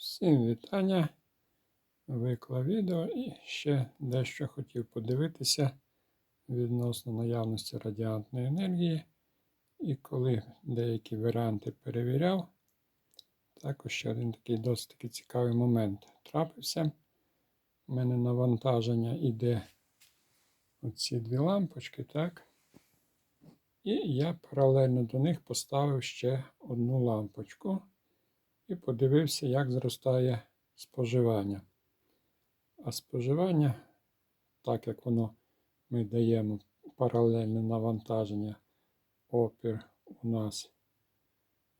Всім вітання. Виклав відео і ще дещо хотів подивитися відносно наявності радіантної енергії. І коли деякі варіанти перевіряв, також ще один такий досить таки цікавий момент трапився. У мене навантаження йде оці дві лампочки, так? І я паралельно до них поставив ще одну лампочку і подивився, як зростає споживання. А споживання, так як воно ми даємо паралельне навантаження, опір у нас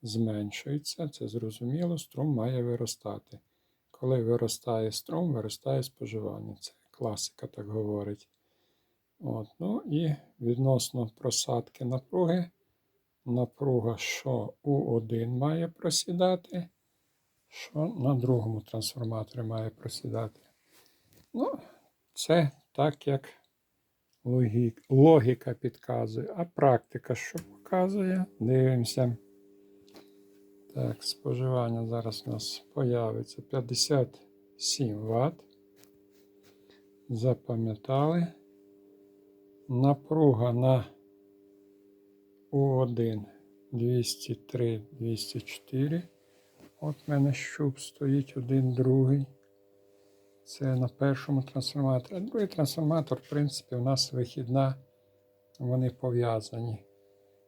зменшується, це зрозуміло, струм має виростати. Коли виростає струм, виростає споживання. Це класика так говорить. От, ну і відносно просадки напруги, напруга, що У1 має просідати, що на другому трансформаторі має просідати. Ну, це так, як логік, логіка підказує. А практика що показує? Дивимося. Так, споживання зараз у нас появиться 57 Вт. Запам'ятали. Напруга на У1 203, 204. От в мене щуп стоїть один, другий. Це на першому трансформаторі. Другий трансформатор, в принципі, у нас вихідна, вони пов'язані.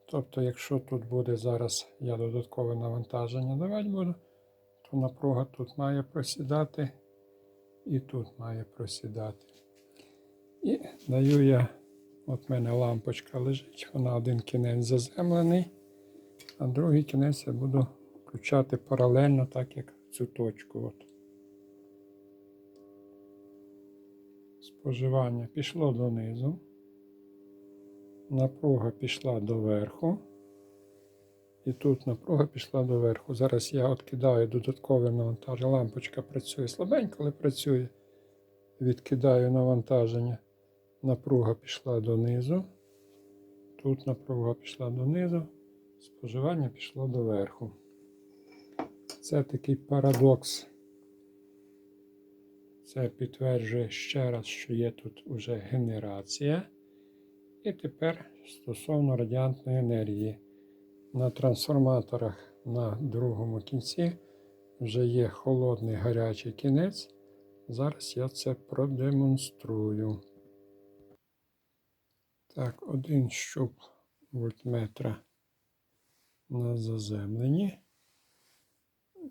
Тобто, якщо тут буде зараз я додаткове навантаження давати буду, то напруга тут має просідати і тут має просідати. І даю я, от в мене лампочка лежить, вона один кінець заземлений, а другий кінець я буду включати паралельно, так як цю точку. От. Споживання пішло донизу. Напруга пішла до верху. І тут напруга пішла до верху. Зараз я відкидаю додаткове навантаження. Лампочка працює слабенько, але працює. Відкидаю навантаження. Напруга пішла донизу. Тут напруга пішла донизу. Споживання пішло до верху. Це такий парадокс. Це підтверджує ще раз, що є тут уже генерація. І тепер стосовно радіантної енергії. На трансформаторах на другому кінці вже є холодний гарячий кінець. Зараз я це продемонструю. Так, один щуп вольтметра на заземленні.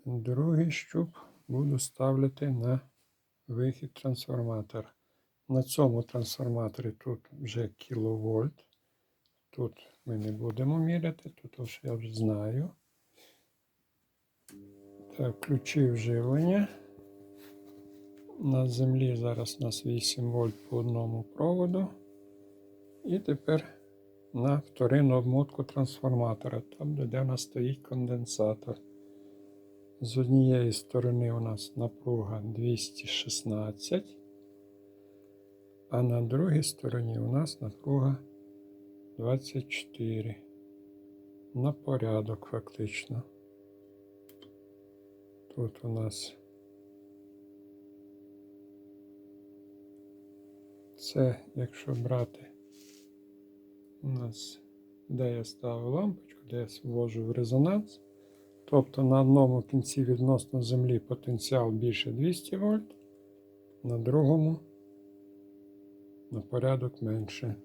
Другий щуп буду ставити на вихід трансформатора. На цьому трансформаторі тут вже кіловольт. Тут ми не будемо міряти, тут я вже знаю. Так, включив живлення. На землі зараз у нас 8 вольт по одному проводу. І тепер на вторинну обмотку трансформатора, там, де у нас стоїть конденсатор. З однієї сторони у нас напруга 216, а на другій стороні у нас напруга 24. На порядок фактично. Тут у нас це, якщо брати, у нас де я ставив лампочку, де я ввожу в резонанс. Тобто на одному кінці відносно землі потенціал більше 200 вольт, на другому на порядок менше.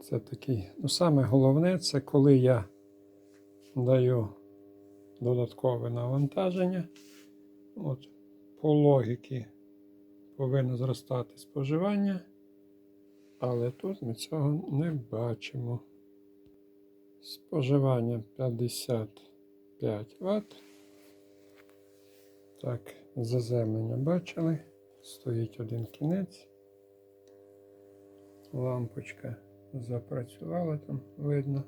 Це такий. Ну, саме головне, це коли я даю додаткове навантаження. От, По логіки повинно зростати споживання, але тут ми цього не бачимо. Споживання 55 Вт. Так, заземлення бачили. Стоїть один кінець. Лампочка запрацювала там, видно.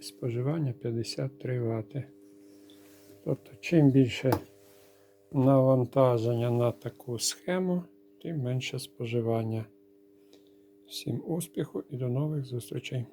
І споживання 53 Вт. Тобто, чим більше навантаження на таку схему, тим менше споживання. Всім успіху і до нових зустрічей!